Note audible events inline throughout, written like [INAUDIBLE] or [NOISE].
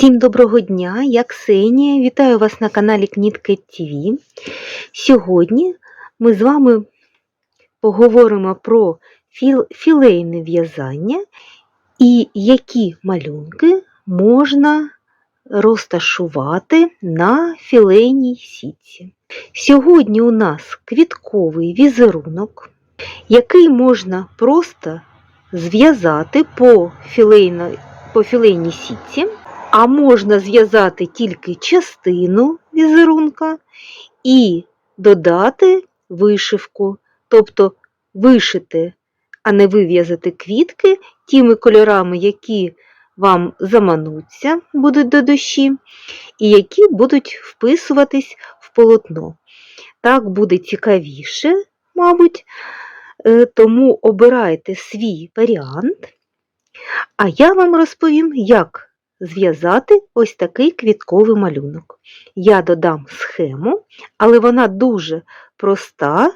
Всім доброго дня, я Ксенія. Вітаю вас на каналі Кнітки ТВ. Сьогодні ми з вами поговоримо про філ- філейне в'язання і які малюнки можна розташувати на філейній сітці. Сьогодні у нас квітковий візерунок, який можна просто зв'язати по, по філейній сітці а можна зв'язати тільки частину візерунка і додати вишивку, тобто вишити, а не вив'язати квітки тими кольорами, які вам замануться, будуть до душі, і які будуть вписуватись в полотно. Так буде цікавіше, мабуть, Е, тому обирайте свій варіант, а я вам розповім, як зв'язати ось такий квітковий малюнок. Я додам схему, але вона дуже проста,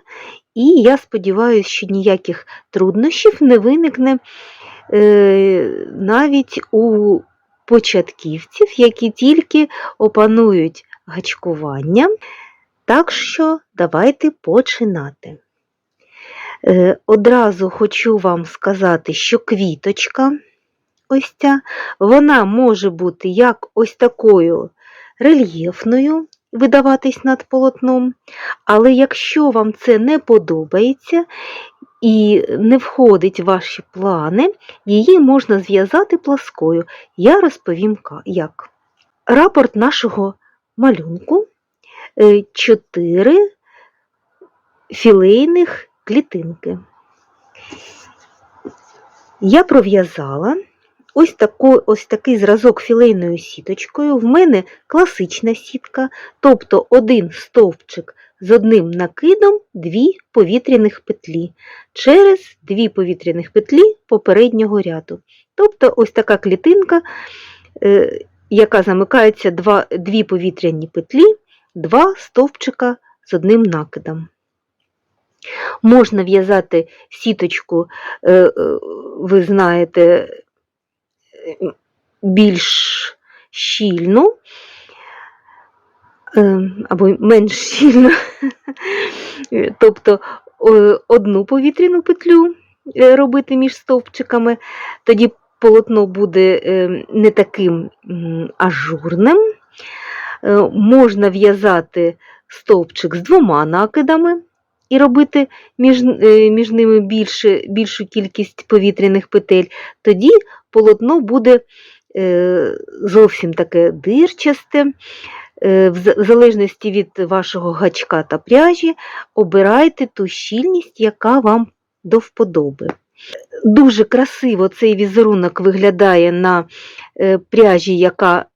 і я сподіваюся, що ніяких труднощів не виникне е, навіть у початківців, які тільки опанують гачкування. Так що давайте починати. Е, Одразу хочу вам сказати, що квіточка ось вона може бути як ось такою рельєфною, видаватись над полотном, але якщо вам це не подобається і не входить в ваші плани, її можна зв'язати пласкою. Я розповім як. Рапорт нашого малюнку 4 філейних клітинки. Я пров'язала ось, таку, ось такий зразок філейною сіточкою. В мене класична сітка, тобто один стовпчик з одним накидом, дві повітряних петлі через дві повітряних петлі попереднього ряду. Тобто ось така клітинка, е, яка замикається два, дві повітряні петлі, два стовпчика з одним накидом. Можна в'язати сіточку, е, е, ви знаєте, більш щільну е, або менш щільну, [LAUGHS] тобто е, одну повітряну петлю е, робити між стовпчиками, тоді полотно буде не таким ажурним. Можна в'язати стовпчик з двома накидами і робити між, між ними більше, більшу кількість повітряних петель, тоді полотно буде е, зовсім таке дирчасте. Е, В залежності від вашого гачка та пряжі, обирайте ту щільність, яка вам до вподоби. Дуже красиво цей візерунок виглядає на е, пряжі, яка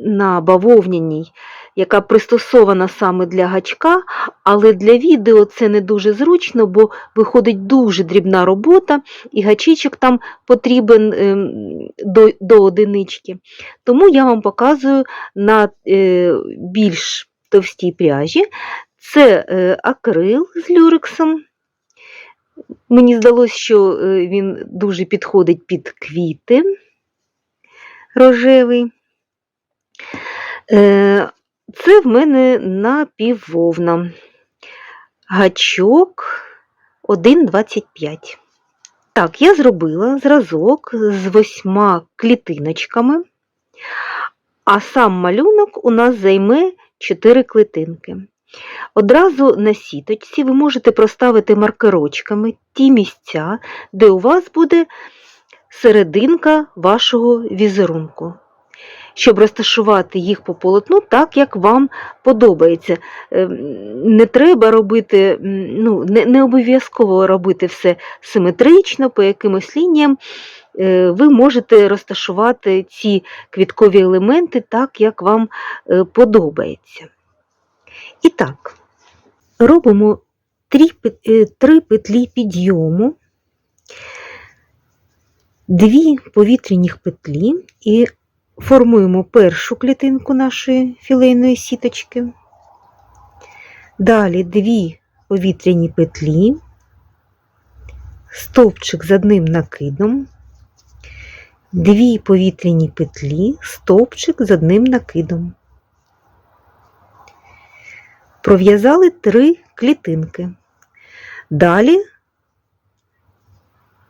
на бавовняній, яка пристосована саме для гачка, але для відео це не дуже зручно, бо виходить дуже дрібна робота, і гачичок там потрібен ем, до, до одинички. Тому я вам показую на е, більш товстій пряжі. Це е, акрил з люрексом. Мені здалося, що е, він дуже підходить під квіти рожевий. Це в мене напіввовна. Гачок 1,25. Так, я зробила зразок з восьма клітиночками, а сам малюнок у нас займе 4 клітинки. Одразу на сіточці ви можете проставити маркерочками ті місця, де у вас буде серединка вашого візерунку, щоб розташувати їх по полотну так, як вам подобається. Ем, Не треба робити, ну, не, не обов'язково робити все симетрично, по якимось лініям. Е, Ви можете розташувати ці квіткові елементи так, як вам е, подобається. І так, робимо три, е, петлі підйому, дві повітряних петлі і формуємо першу клітинку нашої філейної сіточки. Далі дві повітряні петлі, стовпчик з одним накидом, дві повітряні петлі, стовпчик з одним накидом. Пров'язали три клітинки. Далі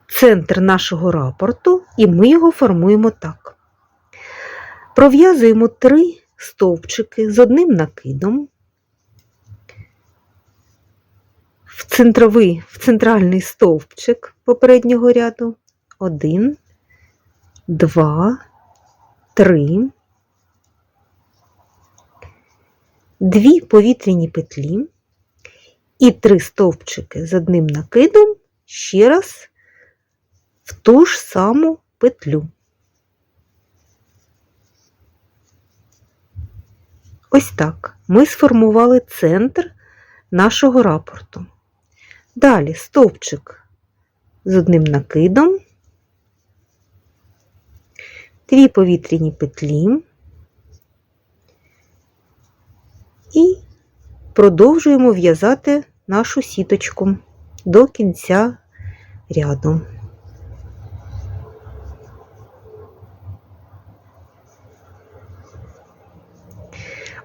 центр нашого рапорту, і ми його формуємо так. Пров'язуємо три стовпчики з одним накидом. В центровий, в центральний стовпчик попереднього ряду. Один, два, три. Дві повітряні петлі і три стовпчики з одним накидом ще раз в ту ж саму петлю. Ось так ми сформували центр нашого рапорту. Далі стовпчик з одним накидом, дві повітряні петлі і продовжуємо в'язати нашу сіточку до кінця ряду.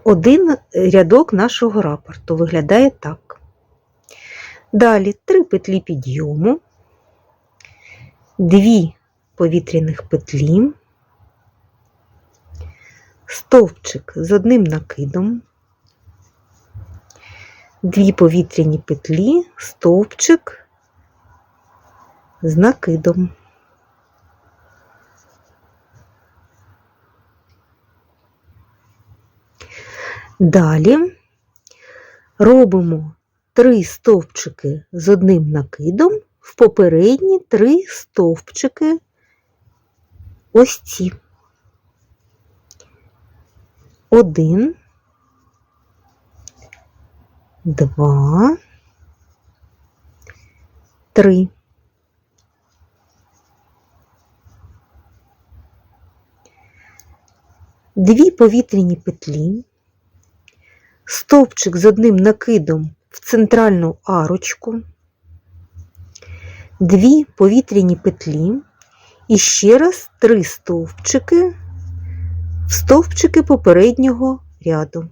Один рядок нашого рапорту виглядає так. Далі три петлі підйому, дві повітряних петлі, стовпчик з одним накидом, дві повітряні петлі, стовпчик з накидом. Далі. Робимо три стовпчики з одним накидом. В попередні три стовпчики. Ось ці. Один, два, три. Дві повітряні петлі, стовпчик з одним накидом в центральну арочку, дві повітряні петлі і ще раз три стовпчики в стовпчики попереднього ряду.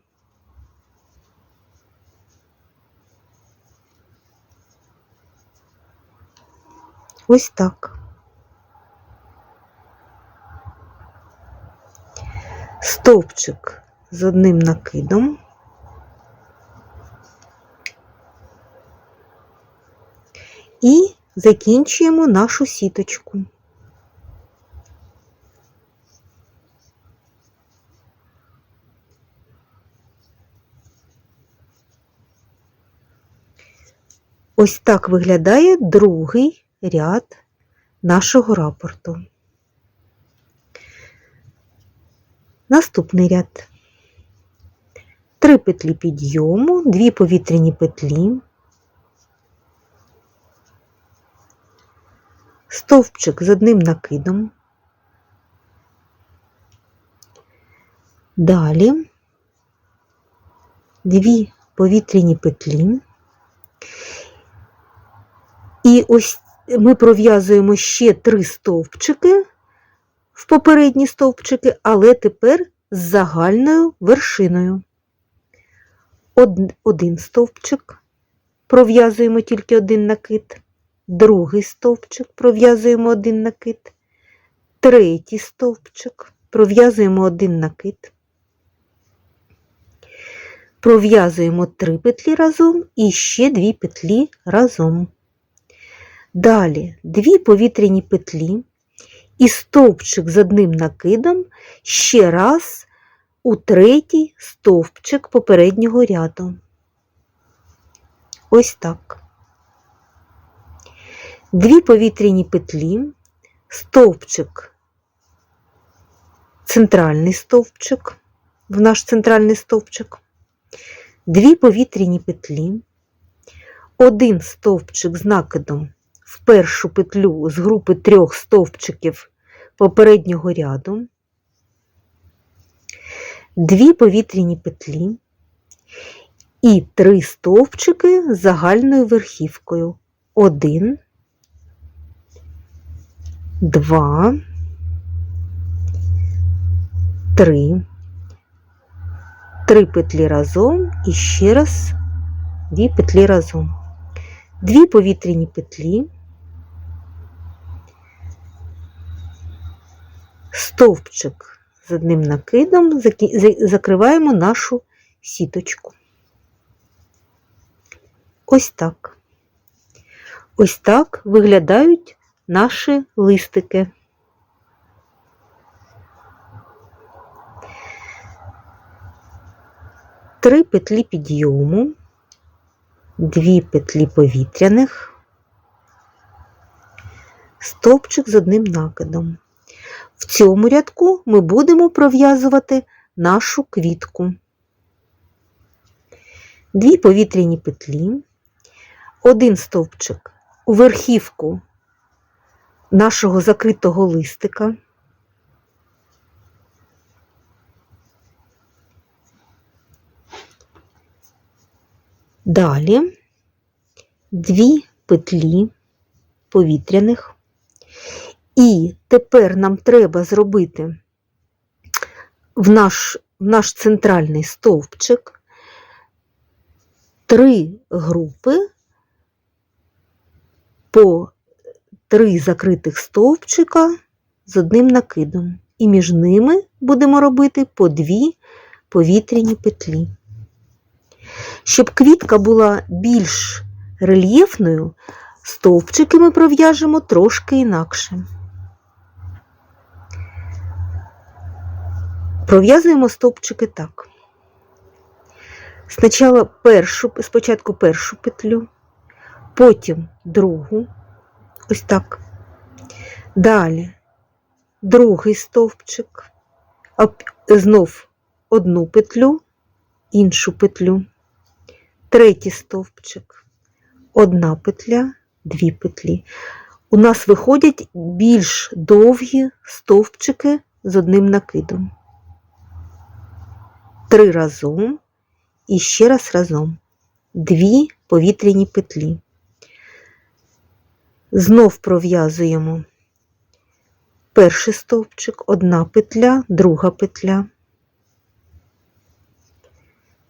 Ось так. Стовпчик з одним накидом. І закінчуємо нашу сіточку. Ось так виглядає другий ряд нашого рапорту. Наступний ряд. Три петлі підйому, дві повітряні петлі, стовпчик з одним накидом. Далі дві повітряні петлі. І ось ми пров'язуємо ще три стовпчики в попередні стовпчики, але тепер з загальною вершиною. Один стовпчик, пров'язуємо тільки один накид, другий стовпчик, пров'язуємо один накид, третій стовпчик, пров'язуємо один накид, пров'язуємо три петлі разом і ще дві петлі разом. Далі дві повітряні петлі і стовпчик з одним накидом ще раз у третій стовпчик попереднього ряду. Ось так. Дві повітряні петлі, стовпчик, центральний стовпчик, в наш центральний стовпчик, дві повітряні петлі, один стовпчик з накидом в першу петлю з групи трьох стовпчиків попереднього ряду, дві повітряні петлі і три стовпчики з загальною верхівкою. Один, два, 3, 3 петлі разом і ще раз 2 петлі разом. Дві повітряні петлі, стовпчик з одним накидом, закриваємо нашу сіточку. Ось так. Ось так виглядають наші листики. Три петлі підйому, дві петлі повітряних, стовпчик з одним накидом. В цьому рядку ми будемо пров'язувати нашу квітку. Дві повітряні петлі, один стовпчик у верхівку нашого закритого листика. Далі дві петлі повітряних. І тепер нам треба зробити в наш, в наш центральний стовпчик три групи по три закритих стовпчика з одним накидом. І між ними будемо робити по дві повітряні петлі. Щоб квітка була більш рельєфною, стовпчики ми пров'яжемо трошки інакше. Пров'язуємо стовпчики так. Спочатку спочатку першу петлю, потім другу, ось так. Далі другий стовпчик, знов одну петлю, іншу петлю, третій стовпчик, одна петля, дві петлі. У нас виходять більш довгі стовпчики з одним накидом. Три разом і ще раз разом. Дві повітряні петлі. Знов пров'язуємо. Перший стовпчик, одна петля, друга петля,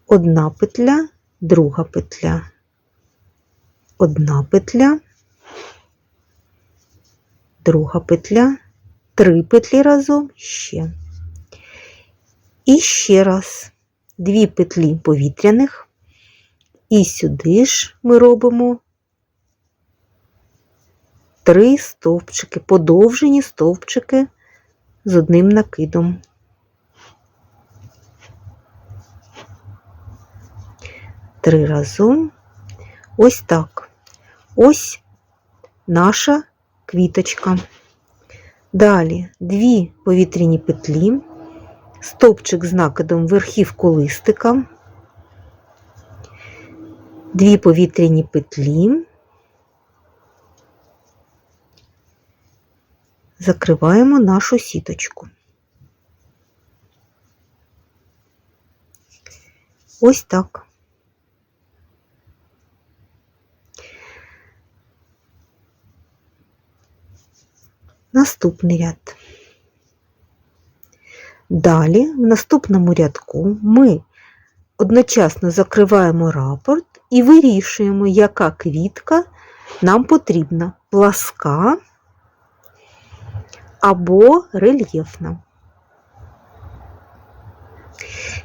одна петля, друга петля, одна петля, друга петля, три петлі разом ще. І ще раз. Дві петлі повітряних, і сюди ж ми робимо три стовпчики, подовжені стовпчики з одним накидом. Три разом. Ось так. Ось наша квіточка. Далі дві повітряні петлі, стовпчик з накидом верхівку листика, дві повітряні петлі, закриваємо нашу сіточку. Ось так. Наступний ряд. Далі, в наступному рядку, ми одночасно закриваємо рапорт і вирішуємо, яка квітка нам потрібна пласка або рельєфна.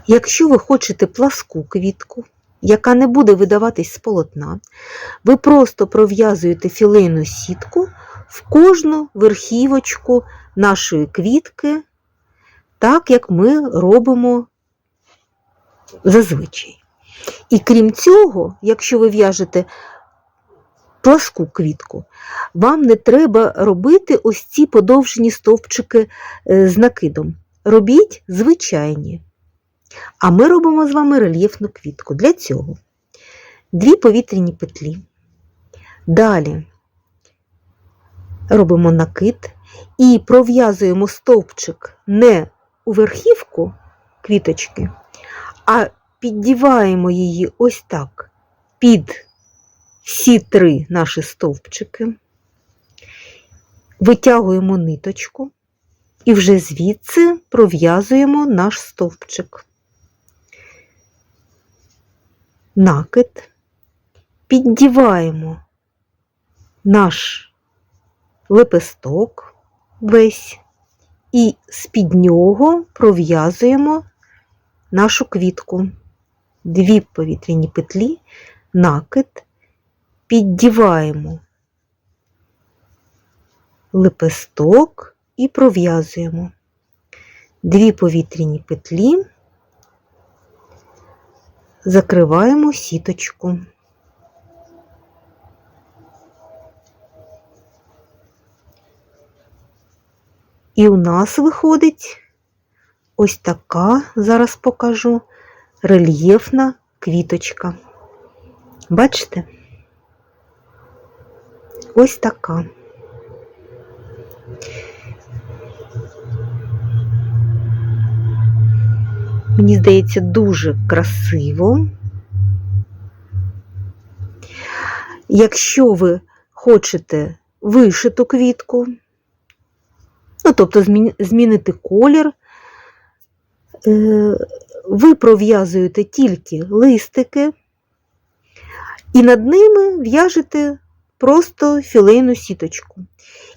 Якщо ви хочете пласку квітку, яка не буде видаватись з полотна, ви просто пров'язуєте філейну сітку в кожну верхівочку нашої квітки, так як ми робимо зазвичай. І крім цього, якщо ви в'яжете пласку квітку, вам не треба робити ось ці подовжені стовпчики е, з накидом. Робіть звичайні. А ми робимо з вами рельєфну квітку. Для цього дві повітряні петлі. Далі робимо накид і пров'язуємо стовпчик не у верхівку квіточки, а піддіваємо її ось так під всі три наші стовпчики, витягуємо ниточку і вже звідси пров'язуємо наш стовпчик. Накид, піддіваємо наш лепесток весь і з-під нього пров'язуємо нашу квітку. Дві повітряні петлі, накид, піддіваємо лепесток і пров'язуємо дві повітряні петлі, закриваємо сіточку. І у нас виходить ось така, зараз покажу, рельєфна квіточка. Бачите? Ось така. Мені здається, дуже красиво. Якщо ви хочете вишиту квітку, ну, тобто змінити колір, е, ви пров'язуєте тільки листики і над ними в'яжете просто філейну сіточку.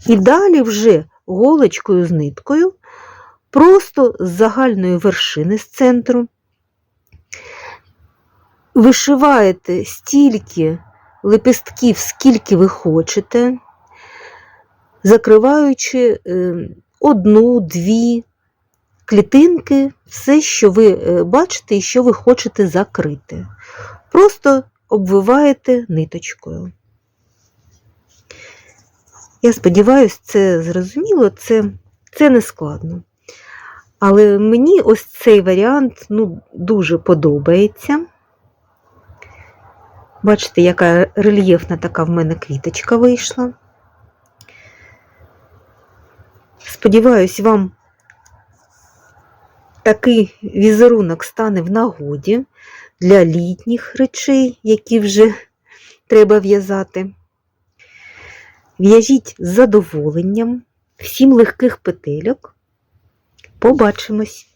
І далі вже голочкою з ниткою, просто з загальної вершини з центру, вишиваєте стільки лепестків, скільки ви хочете, закриваючи е, одну, дві клітинки, все, що ви е, бачите і що ви хочете закрити. Просто обвиваєте ниточкою. Я сподіваюся, це зрозуміло, це, це не складно. Але мені ось цей варіант ну, дуже подобається. Бачите, яка рельєфна така в мене квіточка вийшла. Сподіваюсь, вам такий візерунок стане в нагоді для літніх речей, які вже треба в'язати. В'яжіть з задоволенням, всім легких петельок. Побачимось!